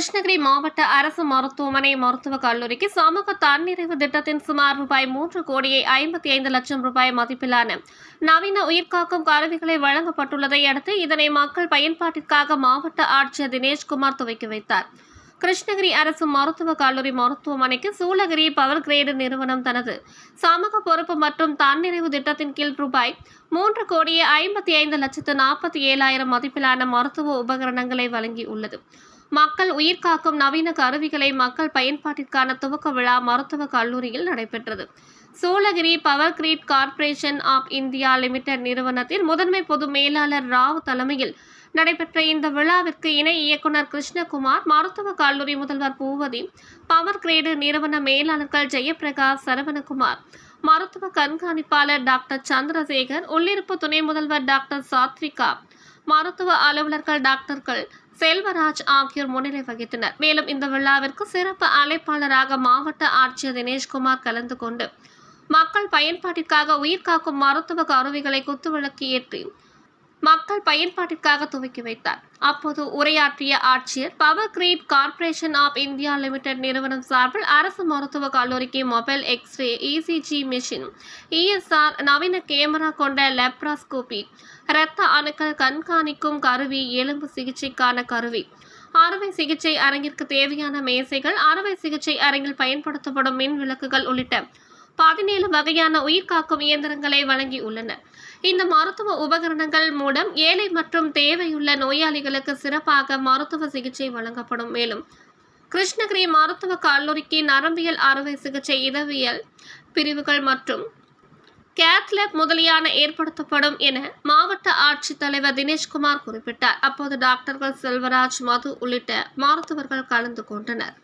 கிருஷ்ணகிரி மாவட்ட அரசு மருத்துவமனை மருத்துவக் கல்லூரிக்கு சமூக தன்னிறைவு திட்டத்தின் சுமார் ரூபாய் மூன்று கோடியே ஐம்பத்தி ஐந்து லட்சம் ரூபாய் மதிப்பிலான நவீன உயிர்காக்கும் கருவிகளை வழங்கப்பட்டுள்ளதை அடுத்து இதனை மக்கள் பயன்பாட்டிற்காக மாவட்ட ஆட்சியர் தினேஷ்குமார் துவக்கி வைத்தார். கிருஷ்ணகிரி அரசு மருத்துவக் கல்லூரி மருத்துவமனைக்கு சூளகிரி பவர் கிரேடு நிறுவனம் தனது சமூக பொறுப்பு மற்றும் தன்னிறைவு திட்டத்தின் கீழ் ரூபாய் மூன்று கோடியே ஐம்பத்தி ஐந்து லட்சத்து நாற்பத்தி ஏழாயிரம் மதிப்பிலான மருத்துவ உபகரணங்களை வழங்கியுள்ளது. மக்கள் உயிர் காக்கும் நவீன கருவிகளை மக்கள் பயன்பாட்டிற்கான துவக்க விழா மருத்துவ கல்லூரியில் நடைபெற்றது. Shoolagiri power grid corporation of India limited நிறுவனத்தின் முதன்மை பொது மேலாளர் ராவ் தலைமையில் நடைபெற்ற இந்த விழாவிற்கு இணை இயக்குனர் கிருஷ்ணகுமார் மருத்துவ கல்லூரி முதல்வர் பூவதி பவர் கிரேடு நிறுவன மேலாளர்கள் ஜெயபிரகாஷ் சரவணகுமார் மருத்துவ கண்காணிப்பாளர் டாக்டர் சந்திரசேகர் உள்ளிருப்பு துணை முதல்வர் டாக்டர் சாத்விகா மருத்துவ அலுவலர்கள் டாக்டர்கள் செல்வராஜ் ஆகியோர் முன்னிலை வகித்தனர். மேலும் இந்த விழாவிற்கு சிறப்பு அழைப்பாளராக மாவட்ட ஆட்சியர் தினேஷ்குமார் கலந்து கொண்டு மக்கள் பயன்பாட்டிற்காக உயிர்காக்கும் மருத்துவ கருவிகளை குத்துவிளக்கு ஏற்றி மக்கள் பயன்பாட்டிற்காக துவக்கி வைத்தார். அப்போது உரையாற்றிய ஆட்சியர் power grid corporation of India limited நிறுவனம் சார்பில் அரசு மருத்துவக் கல்லூரிக்கு mobile x-ray ECG machine ESR நவீன கேமரா கொண்ட லெப்ராஸ்கோபி இரத்த அணுக்கள் கண்காணிக்கும் கருவி எலும்பு சிகிச்சைக்கான கருவி அறுவை சிகிச்சை அரங்கிற்கு தேவையான மேசைகள் அறுவை சிகிச்சை அரங்கில் பயன்படுத்தப்படும் மின் விளக்குகள் உள்ளிட்ட பதினேழு வகையான உயிர்காக்கும் இயந்திரங்களை வழங்கியுள்ளன. இந்த மருத்துவ உபகரணங்கள் மூலம் ஏழை மற்றும் தேவையுள்ள நோயாளிகளுக்கு சிறப்பாக மருத்துவ சிகிச்சை வழங்கப்படும். மேலும் கிருஷ்ணகிரி மருத்துவக் கல்லூரிக்கு நரம்பியல் அறுவை சிகிச்சை இதவியல் பிரிவுகள் மற்றும் கேத்லப் முதலியான ஏற்படுத்தப்படும் என மாவட்ட ஆட்சித்தலைவர் தினேஷ்குமார் குறிப்பிட்டார். அப்போது டாக்டர்கள் செல்வராஜ் மது உள்ளிட்ட மருத்துவர்கள் கலந்து கொண்டனர்.